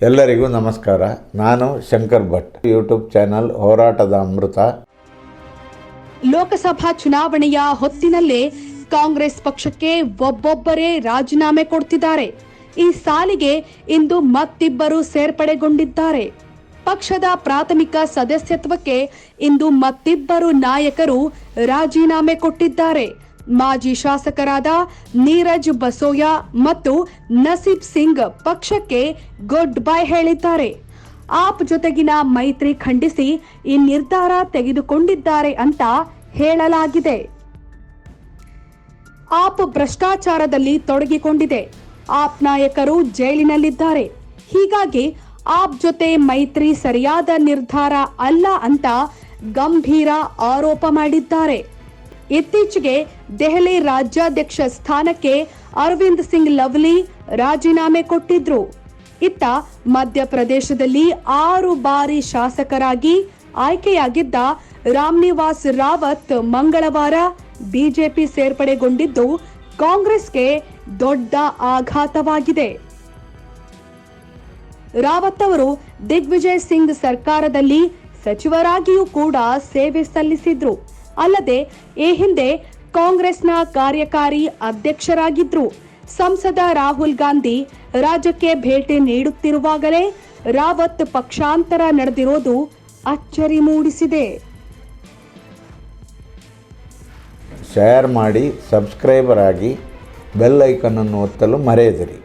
ಎಲ್ಲರಿಗೂ ನಮಸ್ಕಾರ. ನಾನು ಶಂಕರ್ ಭಟ್. ಯೂಟ್ಯೂಬ್ ಚಾನಲ್ ಹೋರಾಟದ ಅಮೃತ. ಲೋಕಸಭಾ ಚುನಾವಣೆಯ ಹೊತ್ತಿನಲ್ಲೇ ಕಾಂಗ್ರೆಸ್ ಪಕ್ಷಕ್ಕೆ ಒಬ್ಬೊಬ್ಬರೇ ರಾಜೀನಾಮೆ ಕೊಡ್ತಿದ್ದಾರೆ. ಈ ಸಾಲಿಗೆ ಇಂದು ಮತ್ತಿಬ್ಬರು ಸೇರ್ಪಡೆಗೊಂಡಿದ್ದಾರೆ. ಪಕ್ಷದ ಪ್ರಾಥಮಿಕ ಸದಸ್ಯತ್ವಕ್ಕೆ ಇಂದು ಮತ್ತಿಬ್ಬರು ನಾಯಕರು ರಾಜೀನಾಮೆ ಕೊಟ್ಟಿದ್ದಾರೆ. ಮಾಜಿ ಶಾಸಕರಾದ ನೀರಜ್ ಬಸೋಯಾ ಮತ್ತು ನಸೀಬ್ ಸಿಂಗ್ ಪಕ್ಷಕ್ಕೆ ಗುಡ್ ಬೈ ಹೇಳಿದ್ದಾರೆ. ಆಪ್ ಜೊತೆಗಿನ ಮೈತ್ರಿ ಖಂಡಿಸಿ ಈ ನಿರ್ಧಾರ ತೆಗೆದುಕೊಂಡಿದ್ದಾರೆ ಅಂತ ಹೇಳಲಾಗಿದೆ. ಆಪ್ ಭ್ರಷ್ಟಾಚಾರದಲ್ಲಿ ತೊಡಗಿಕೊಂಡಿದೆ. ಆಪ್ ನಾಯಕರು ಜೈಲಿನಲ್ಲಿದ್ದಾರೆ. ಹೀಗಾಗಿ ಆಪ್ ಜೊತೆ ಮೈತ್ರಿ ಸರಿಯಾದ ನಿರ್ಧಾರ ಅಲ್ಲ ಅಂತ ಗಂಭೀರ ಆರೋಪ ಮಾಡಿದ್ದಾರೆ. ಇತ್ತೀಚೆಗೆ ದೆಹಲಿ ರಾಜ್ಯಾಧ್ಯಕ್ಷ ಸ್ಥಾನಕ್ಕೆ ಅರವಿಂದ್ ಸಿಂಗ್ ಲವ್ಲಿ ರಾಜೀನಾಮೆ ಕೊಟ್ಟಿದ್ರು. ಇತ್ತ ಮಧ್ಯಪ್ರದೇಶದಲ್ಲಿ ಆರು ಬಾರಿ ಶಾಸಕರಾಗಿ ಆಯ್ಕೆಯಾಗಿದ್ದ ರಾಮ್ನಿವಾಸ್ ರಾವತ್ ಮಂಗಳವಾರ ಬಿಜೆಪಿ ಸೇರ್ಪಡೆಗೊಂಡಿದ್ದು ಕಾಂಗ್ರೆಸ್ಗೆ ದೊಡ್ಡ ಆಘಾತವಾಗಿದೆ. ರಾವತ್ ಅವರು ದಿಗ್ವಿಜಯ್ ಸಿಂಗ್ ಸರ್ಕಾರದಲ್ಲಿ ಸಚಿವರಾಗಿಯೂ ಕೂಡ ಸೇವೆ ಸಲ್ಲಿಸಿದ್ರು. ಅಲ್ಲದೆ, ಈ ಹಿಂದೆ ಕಾಂಗ್ರೆಸ್ನ ಕಾರ್ಯಕಾರಿ ಅಧ್ಯಕ್ಷರಾಗಿದ್ರು ಸಂಸದ ರಾಹುಲ್ ಗಾಂಧಿ ರಾಜ್ಯಕ್ಕೆ ಭೇಟಿ ನೀಡುತ್ತಿರುವಾಗಲೇ ರಾವತ್ ಪಕ್ಷಾಂತರ ನಡೆದಿರೋದು ಅಚ್ಚರಿ ಮೂಡಿಸಿದೆ. ಶೇರ್ ಮಾಡಿ, ಸಬ್ಸ್ಕ್ರೈಬರ್ ಆಗಿ ಬೆಲ್ ಐಕನನ್ನು ಒತ್ತಲು ಮರೆಯದಿರಿ.